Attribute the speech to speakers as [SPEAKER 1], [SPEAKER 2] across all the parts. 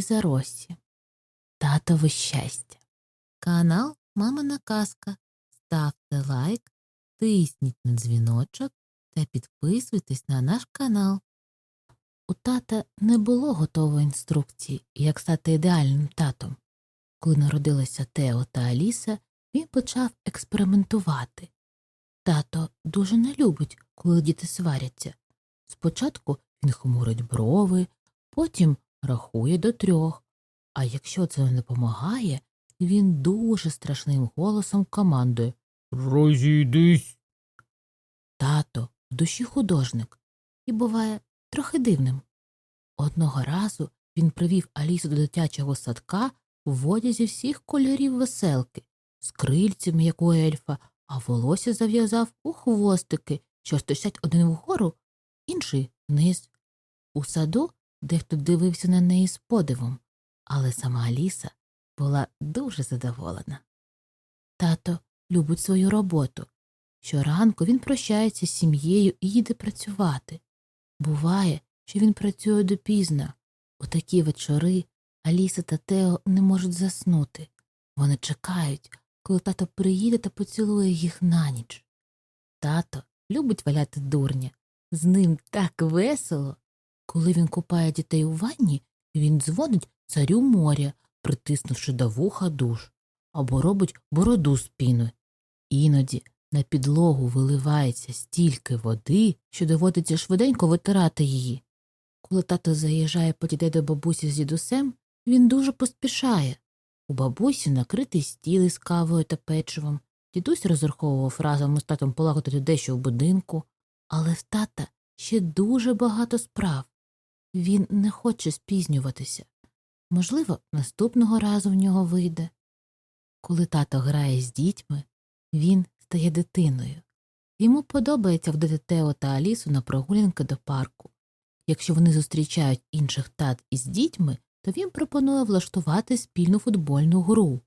[SPEAKER 1] Аліза Росі. Татове щастя. Канал Мамина Казка. Ставте лайк, тисніть на дзвіночок та підписуйтесь на наш канал. У тата не було готової інструкції, як стати ідеальним татом. Коли народилися Тео та Аліса, він почав експериментувати. Тато дуже не любить, коли діти сваряться. Спочатку він хмурить брови, потім рахує до трьох, а якщо це не допомагає, він дуже страшним голосом командує
[SPEAKER 2] Розійдись.
[SPEAKER 1] Тато в душі художник і буває трохи дивним. Одного разу він привів Алісу до дитячого садка в одязі всіх кольорів веселки, з крильцями, як у ельфа, а волосся зав'язав у хвостики, що стосять один вгору, інший вниз. У саду дехто дивився на неї з подивом, але сама Аліса була дуже задоволена. Тато любить свою роботу. Щоранку він прощається з сім'єю і їде працювати. Буває, що він працює допізно. У такі вечори Аліса та Тео не можуть заснути. Вони чекають, коли тато приїде та поцілує їх на ніч. Тато любить валяти дурня. З ним так весело. Коли він купає дітей у ванні, він дзвонить царю моря, притиснувши до вуха душ, або робить бороду з. Іноді на підлогу виливається стільки води, що доводиться швиденько витирати її. Коли тато заїжджає по дітей до бабусі з дідусем, він дуже поспішає. У бабусі накритий стіл із кавою та печивом. Дідусь розраховував разом із татом полагодити дещо в будинку, але в тата ще дуже багато справ. Він не хоче спізнюватися. Можливо, наступного разу в нього вийде. Коли тато грає з дітьми, він стає дитиною. Йому подобається вдати Тео та Алісу на прогулянки до парку. Якщо вони зустрічають інших тат із дітьми, то він пропонує влаштувати спільну футбольну гру.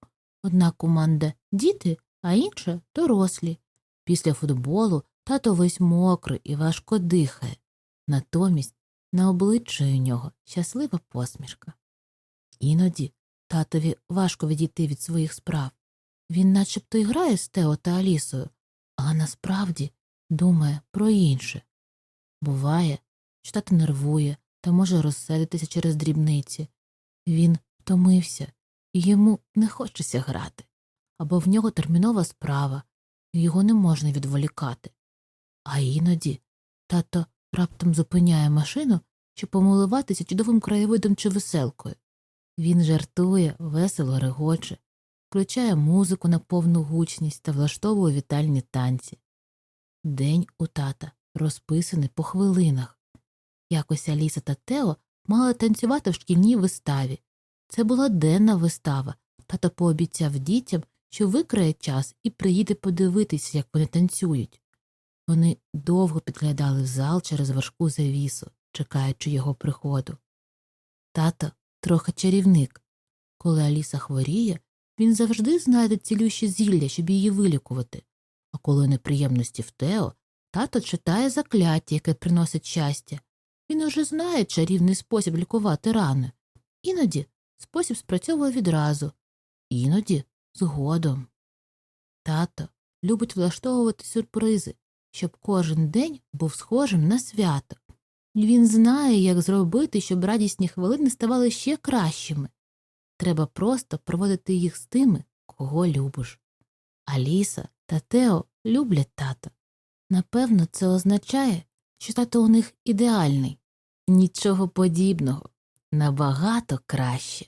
[SPEAKER 1] Одна команда діти, а інша дорослі. Після футболу тато весь мокрий і важко дихає. Натомість на обличчі у нього щаслива посмішка. Іноді татові важко відійти від своїх справ. Він начебто і грає з Тео та Алісою, але насправді думає про інше. Буває, що тато нервує та може розсердитися через дрібниці. Він втомився, і йому не хочеться грати, або в нього термінова справа, і його не можна відволікати. А іноді тато раптом зупиняє машину, щоб помилуватися чудовим краєвидом чи веселкою. Він жартує, весело регоче, включає музику на повну гучність та влаштовує вітальні танці. День у тата розписаний по хвилинах. Якось Аліса та Тео мали танцювати в шкільній виставі. Це була денна вистава. Тато пообіцяв дітям, що викриє час і приїде подивитися, як вони танцюють. Вони довго підглядали в зал через важку завісу, чекаючи його приходу. Тато трохи чарівник. Коли Аліса хворіє, він завжди знайде цілющі зілля, щоб її вилікувати. А коли неприємності в Тео, тато читає закляття, яке приносить щастя. Він уже знає чарівний спосіб лікувати рани. Іноді спосіб спрацьовує відразу, іноді згодом. Тато любить влаштовувати сюрпризи, щоб кожен день був схожим на свято. Він знає, як зробити, щоб радісні хвилини ставали ще кращими. Треба просто проводити їх з тими, кого любиш. Аліса та Тео люблять тата. Напевно, це означає, що тато у них ідеальний. Нічого подібного, набагато краще.